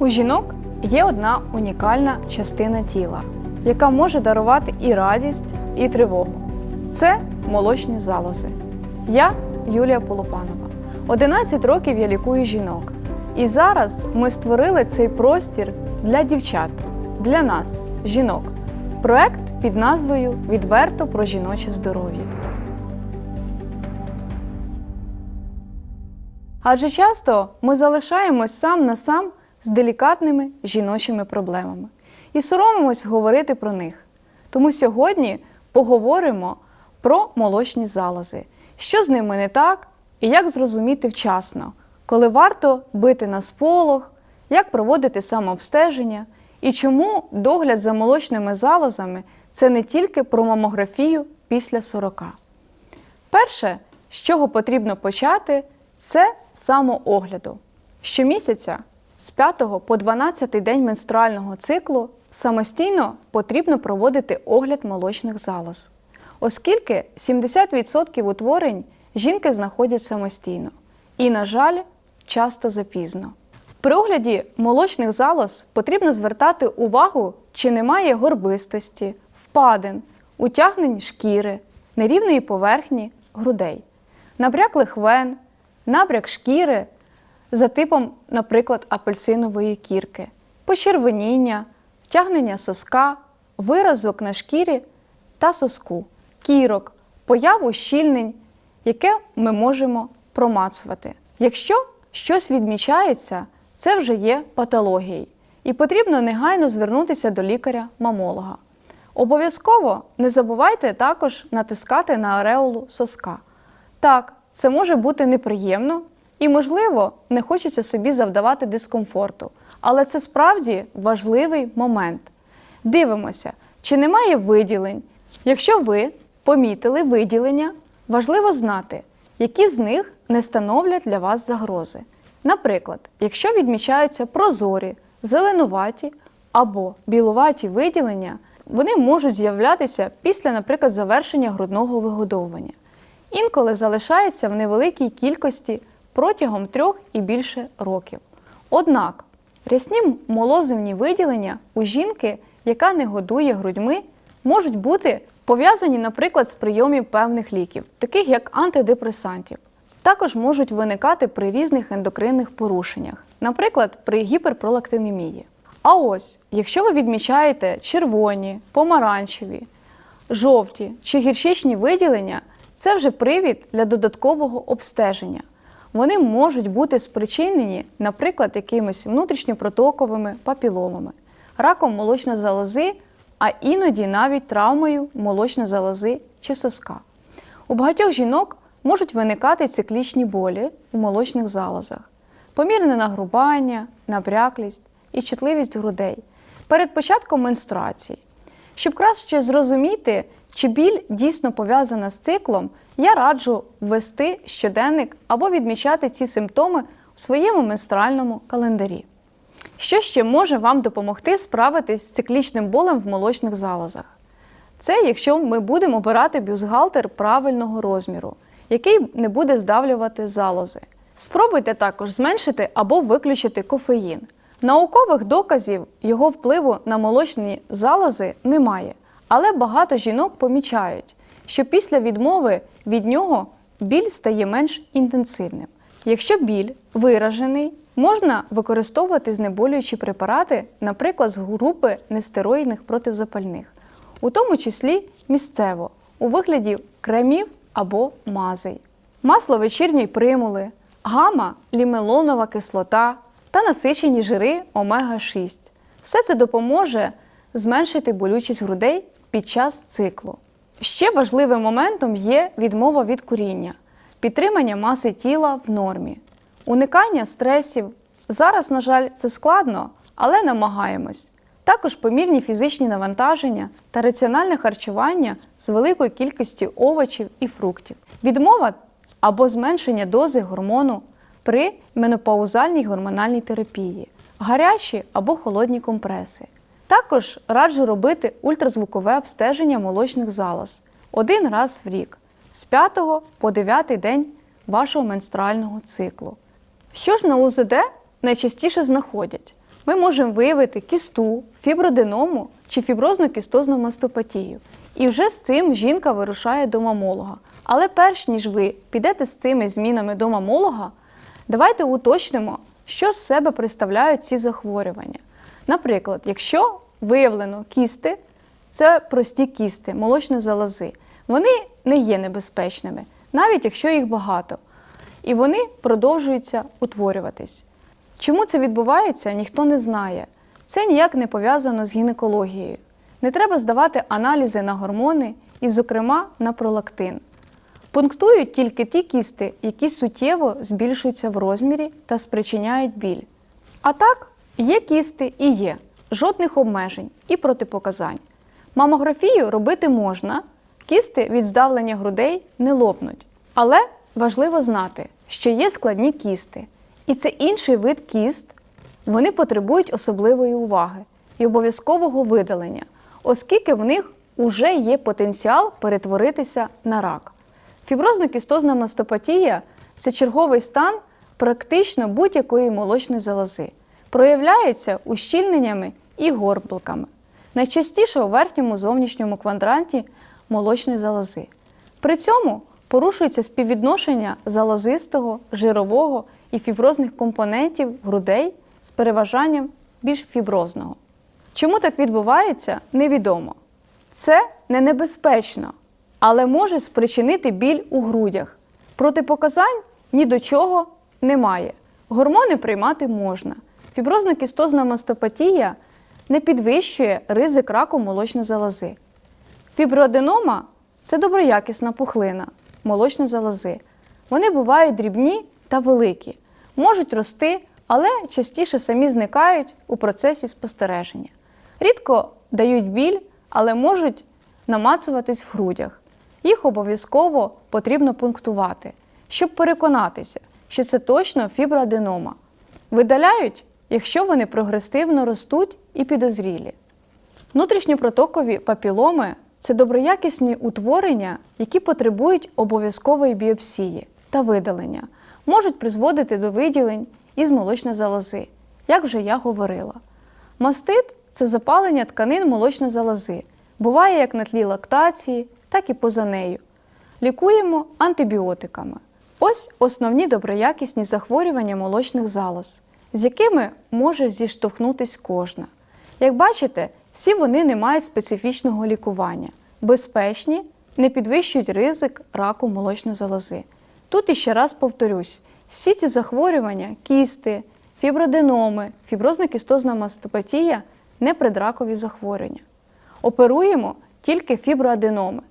У жінок є одна унікальна частина тіла, яка може дарувати і радість, і тривогу. Це молочні залози. Я Юлія Полупанова. 11 років я лікую жінок. І зараз ми створили цей простір для дівчат, для нас, жінок. Проект під назвою Відверто про жіноче здоров'я. Адже часто ми залишаємось сам на сам з делікатними жіночими проблемами і соромимось говорити про них. Тому сьогодні поговоримо про молочні залози, що з ними не так і як зрозуміти вчасно, коли варто бити на сполох, як проводити самообстеження і чому догляд за молочними залозами це не тільки про мамографію після 40. Перше, з чого потрібно почати, це самоогляду. Щомісяця з 5 по 12 день менструального циклу самостійно потрібно проводити огляд молочних залоз, оскільки 70% утворень жінки знаходять самостійно. І, на жаль, часто запізно. При огляді молочних залоз потрібно звертати увагу, чи немає горбистості, впадин, утягнень шкіри, нерівної поверхні грудей, набряклих вен, набряк шкіри за типом, наприклад, апельсинової кірки, почервоніння, втягнення соска, виразок на шкірі та соску, кірок, появу щільнень, яке ми можемо промацувати. Якщо щось відмічається, це вже є патологією, і потрібно негайно звернутися до лікаря-мамолога. Обов'язково не забувайте також натискати на ареолу соска. Так, це може бути неприємно і, можливо, не хочеться собі завдавати дискомфорту, але це справді важливий момент. Дивимося, чи немає виділень. Якщо ви помітили виділення, важливо знати, які з них не становлять для вас загрози. Наприклад, якщо відмічаються прозорі, зеленуваті або білуваті виділення, вони можуть з'являтися після, наприклад, завершення грудного вигодовування. Інколи залишаються в невеликій кількості протягом трьох і більше років. Однак рясні молозивні виділення у жінки, яка не годує грудьми, можуть бути пов'язані, наприклад, з прийомом певних ліків, таких як антидепресантів. Також можуть виникати при різних ендокринних порушеннях, наприклад, при гіперпролактинемії. А ось, якщо ви відмічаєте червоні, помаранчеві, жовті чи гірчичні виділення, це вже привід для додаткового обстеження. Вони можуть бути спричинені, наприклад, якимись внутрішньопротоковими папіломами, раком молочної залози, а іноді навіть травмою молочної залози чи соска. У багатьох жінок можуть виникати циклічні болі у молочних залозах, помірне нагрубання, набряклість і чутливість грудей перед початком менструації. Щоб краще зрозуміти, чи біль дійсно пов'язана з циклом, я раджу ввести щоденник або відмічати ці симптоми у своєму менструальному календарі. Що ще може вам допомогти справитись з циклічним болем в молочних залозах? Це якщо ми будемо обирати бюстгальтер правильного розміру, який не буде здавлювати залози. Спробуйте також зменшити або виключити кофеїн. Наукових доказів його впливу на молочні залози немає, але багато жінок помічають, що після відмови від нього біль стає менш інтенсивним. Якщо біль виражений, можна використовувати знеболюючі препарати, наприклад, з групи нестероїдних протизапальних, у тому числі місцево, у вигляді кремів або мазей. Масло вечірньої примули, гама лімелонова кислота та насичені жири омега-6. Все це допоможе зменшити болючість грудей під час циклу. Ще важливим моментом є відмова від куріння, підтримання маси тіла в нормі, уникання стресів. Зараз, на жаль, це складно, але намагаємось. Також помірні фізичні навантаження та раціональне харчування з великою кількістю овочів і фруктів, відмова або зменшення дози гормону при менопаузальній гормональній терапії, гарячі або холодні компреси. Також раджу робити ультразвукове обстеження молочних залоз один раз в рік з 5 по 9 день вашого менструального циклу. Що ж на УЗД найчастіше знаходять? ми можемо виявити кісту, фіброденому чи фіброзну кістозну мастопатію. І вже з цим жінка вирушає до мамолога. Але перш ніж ви підете з цими змінами до мамолога, давайте уточнимо, що з себе представляють ці захворювання. Наприклад, якщо виявлено кісти, це прості кісти, молочні залози. Вони не є небезпечними, навіть якщо їх багато. І вони продовжуються утворюватись. Чому це відбувається, ніхто не знає. Це ніяк не пов'язано з гінекологією. Не треба здавати аналізи на гормони і, зокрема, на пролактин. Пунктують тільки ті кісти, які суттєво збільшуються в розмірі та спричиняють біль. А так, є кісти і є, жодних обмежень і протипоказань. Мамографію робити можна, кісти від здавлення грудей не лопнуть. Але важливо знати, що є складні кісти, і це інший вид кіст, вони потребують особливої уваги і обов'язкового видалення, оскільки в них уже є потенціал перетворитися на рак. Фіброзно-кістозна мастопатія це черговий стан практично будь-якої молочної залози. Проявляється ущільненнями і горбликами. Найчастіше у верхньому зовнішньому квадранті молочної залози. При цьому порушується співвідношення залозистого, жирового і фіброзних компонентів грудей з переважанням більш фіброзного. Чому так відбувається, невідомо. Це не небезпечно, але може спричинити біль у грудях. Протипоказань ні до чого немає. Гормони приймати можна. Фіброзно-кістозна мастопатія не підвищує ризик раку молочної залози. Фіброаденома це доброякісна пухлина молочної залози. Вони бувають дрібні та великі, можуть рости, але частіше самі зникають у процесі спостереження. Рідко дають біль, але можуть намацуватись в грудях. Їх обов'язково потрібно пунктувати, щоб переконатися, що це точно фіброаденома. Видаляють, якщо вони прогресивно ростуть і підозрілі. Внутрішньопротокові папіломи це доброякісні утворення, які потребують обов'язкової біопсії та видалення, можуть призводити до виділень із молочної залози, як вже я говорила. Мастит це запалення тканин молочної залози. Буває як на тлі лактації, так і поза нею. Лікуємо антибіотиками. Ось основні доброякісні захворювання молочних залоз, з якими може зіштовхнутись кожна. Як бачите, всі вони не мають специфічного лікування, безпечні, не підвищують ризик раку молочної залози. Тут іще раз повторюсь: всі ці захворювання, кісти, фіброденоми, фіброзно-кістозна мастопатія не предракові захворювання. Оперуємо тільки фіброаденоми,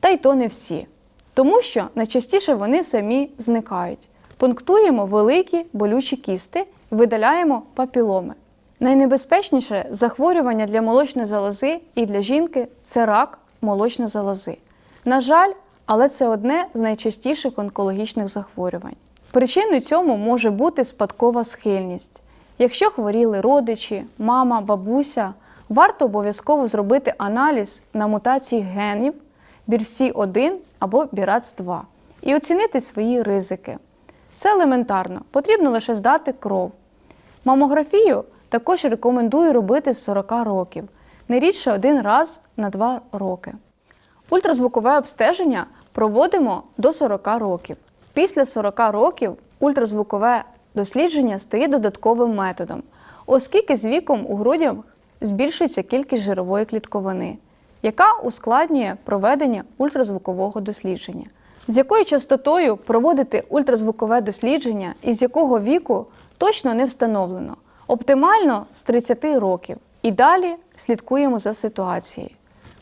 та й то не всі, тому що найчастіше вони самі зникають. Пунктуємо великі болючі кісти, видаляємо папіломи. Найнебезпечніше захворювання для молочної залози і для жінки це рак молочної залози. На жаль, але це одне з найчастіших онкологічних захворювань. Причиною цьому може бути спадкова схильність. Якщо хворіли родичі, мама, бабуся, варто обов'язково зробити аналіз на мутації генів BRCA1 або BRAF2 і оцінити свої ризики. Це елементарно, потрібно лише здати кров. Мамографію також рекомендую робити з 40 років, не рідше один раз на 2 роки. Ультразвукове обстеження проводимо до 40 років. Після 40 років ультразвукове дослідження стає додатковим методом, оскільки з віком у грудях збільшується кількість жирової клітковини, яка ускладнює проведення ультразвукового дослідження. З якою частотою проводити ультразвукове дослідження і з якого віку точно не встановлено. Оптимально з 30 років. І далі слідкуємо за ситуацією.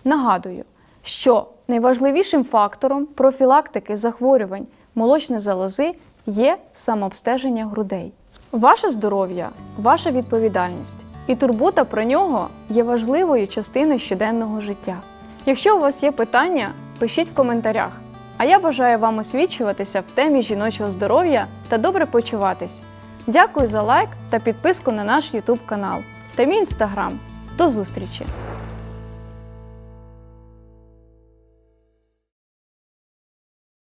Нагадую, що найважливішим фактором профілактики захворювань молочної залози є самообстеження грудей. Ваше здоров'я, ваша відповідальність і турбота про нього є важливою частиною щоденного життя. Якщо у вас є питання, пишіть в коментарях. А я бажаю вам освічуватися в темі жіночого здоров'я та добре почуватись. Дякую за лайк та підписку на наш YouTube канал та мій інстаграм. До зустрічі!